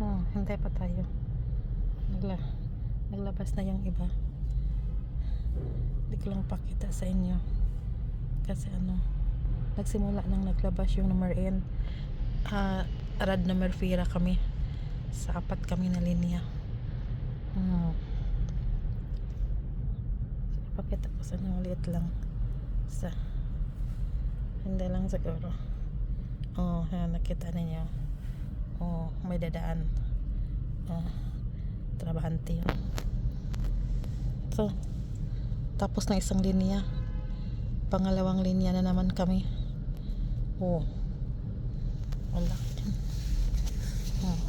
Oh, hintay pa tayo. Nagla naglabas na yung iba. Hindi ko lang pakita sa inyo. Kasi ano, nagsimula nang naglabas yung number N. Ah, rad number Fira kami. Sa apat kami na linya. Hmm. Pakita ko sa inyo ulit lang. Sa hindi lang siguro. Oh, nakita ninyo. Oh, may dadaan. Oh, trabahante yun. So, tapos na isang linya. Pangalawang linya na naman kami. Oh. Wala. Oh.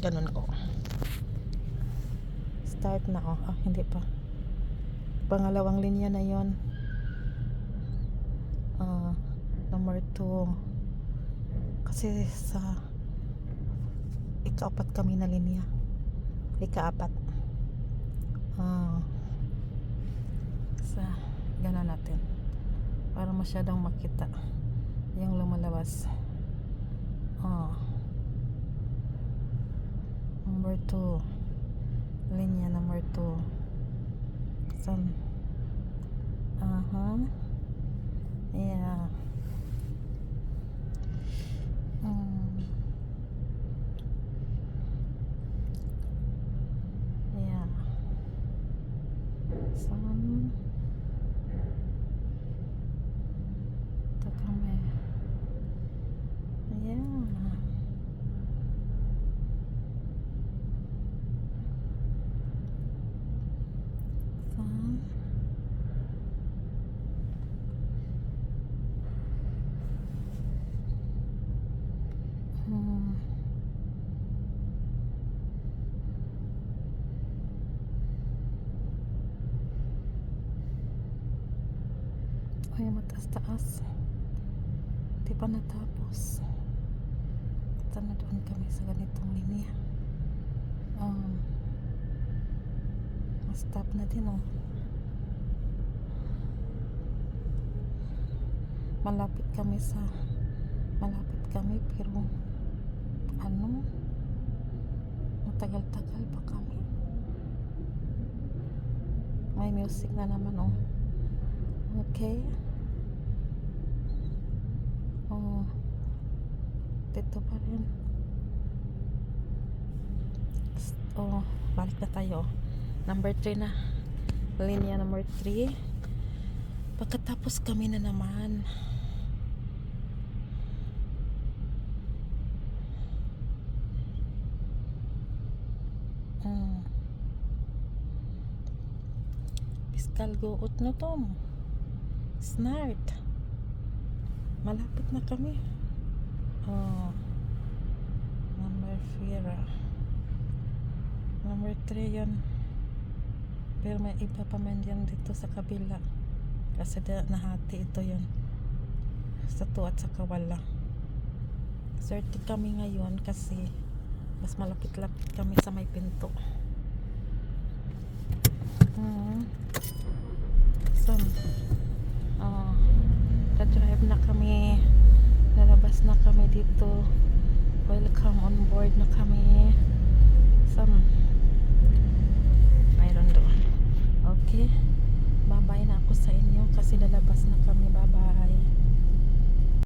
Ganun ko. Start na oh. Ah, hindi pa. Pangalawang linya na yon. Ah, number 2 kasi sa ikaapat kami na linya. Ikaapat ah. Sa gana natin. Para masyadong makita yung lumalabas. Ah. Number 2 linya number 2 san? Aha. Yeah Mm. Yeah. Some. Ito kami. Yeah. Some. Hmm. Ay, mataas-taas. Di pa natapos. Kita na doon kami sa ganitong linya. Um, stop na din, oh. Malapit kami sa malapit kami pero ano matagal-tagal pa kami may music na naman oh okay oh dito pa rin oh balik na tayo number 3 na linya number 3 pagkatapos kami na naman Mm. Piskal goot na tom. Snart. Malapit na kami. Oh. Number 4. Number 3 yun. Pero may iba pa man yan dito sa kabila. Kasi nahati ito yun. Sa to at sa kawala. Swerte kami ngayon kasi mas malapit-lapit kami sa may pinto. Na kami. Lalabas na kami dito. Welcome on board na kami. Some, mayroon doon. Okay. Bye-bye na ako sa inyo kasi lalabas na kami. Bye-bye.